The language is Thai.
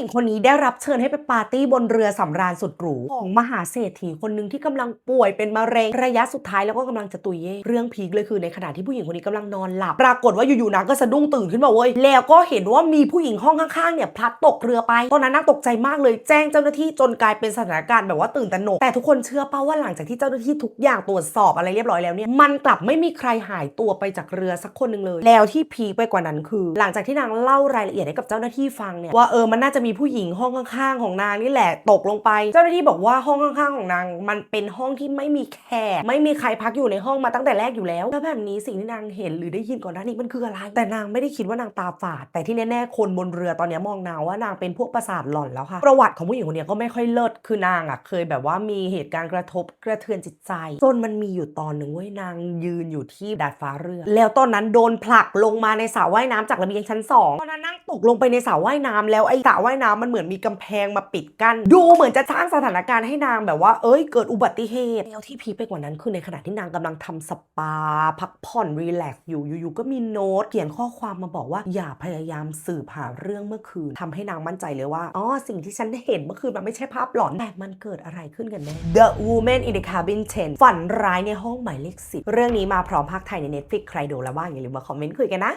ญิงคนนี้ได้รับเชิญให้ไปปาร์ตี้บนเรือสำราญสุดหรูของมหาเศรษฐีคนหนึ่งที่กำลังป่วยเป็นมะเร็งระยะสุดท้ายแล้วก็กำลังจะตุยเย่เรื่องพีคเลยคือในขณะที่ผู้หญิงคนนี้กำลังนอนหลับ ปรากฏว่าอยู่ๆนางก็สะดุ้งตื่นขึ้นมาเว้ยแล้วก็เห็นว่ามีผู้หญิงห้องข้างๆเนี่ยพลัดตกเรือไปตอนนั้นนางตกใจมากเลยแจ้งเจ้าหน้าที่จนกลายเป็นสถานการณ์แบบว่าตื่นตระหนกแต่ทุกคนเชื่อเป้าว่าหลังจากที่เจ้าหน้าที่ทุกอย่างตรวจสอบอะไรเรียบร้อยแล้วเนี่ยมันกลับไม่มีใครหายตัวไปจากเรือสักคนหนึ่งเลย แล้วที่พีคไปกว่านั้นคือ หลังจากที่นางเล่ารายละเอียดให้กับเจ้าหน้าที่ฟังเนี่ยว่าเออมันน่าจะมีผู้หญิงห้องข้างๆของนางนี่แหละตกลงไป เจ้าหน้าที่บอกว่าห้องข้างๆของนาง มันเป็นห้องที่ไม่มีแขกไม่มีใครพักอยู่ในห้องมาตั้งแต่แรกอยู่แล้วแล้วแบบนี้สิ่งที่นางเห็นหรือได้ยินก่อนหน้านี้มันคืออะไร แต่นางไม่ได้คิดว่านางตาฝาด แต่ที่แน่ๆคนบนเรือตอนนี้มองนางว่านางเป็นพวกประสาทหลอนแล้วค่ะ ประวัติของผู้หญิงคนนี้ก็ไม่ค่อยเลิศคือนางอะเคยแบบว่ามีเหตุการณ์กระทบกระเทือนจิตใจจนมันมีอยู่ตอนหนึ่งเว้ยนางยืนอยู่ที่ดาดฟ้าเรือ แล้วตอนนั้นโดนผลักลงมาในสระว่ายน้ำจากระเบียงชั้นสองตอนนั้นนั่ง ตกลงไปในสระว่ายน้ำแล้วไอ้สระว่ายน้ำมันเหมือนมีกำแพงมาปิดกั้นดูเหมือนจะสร้างสถานการณ์ให้นางแบบว่า เอ้ยเกิดอุบัติเหตุแล้วที่พีไปกว่านั้นคือในขณะที่นางกำลังทำสปา พักผ่อนรีแลกซ์อยู่อยู่ๆก็มีโน้ตเขียนข้อความมาบอกว่าอย่าพยายามสืบหาเรื่องเมื่อคืนทำให้นางมั่นใจเลยว่าอ๋อสิ่งที่ฉันเห็นเมื่อคืนมันไม่ใช่ภาพหลอนแต่มันเกิดอะไรขึ้นกันแน่ The Woman in the Cabin 10 ฝันร้ายในห้องหมายเลข10เรื่องนี้มาพร้อมภาคไทยใน Netflix ใครดูแล้วบ้างอย่าลืมมาคอมเมนต์คุยกันนะ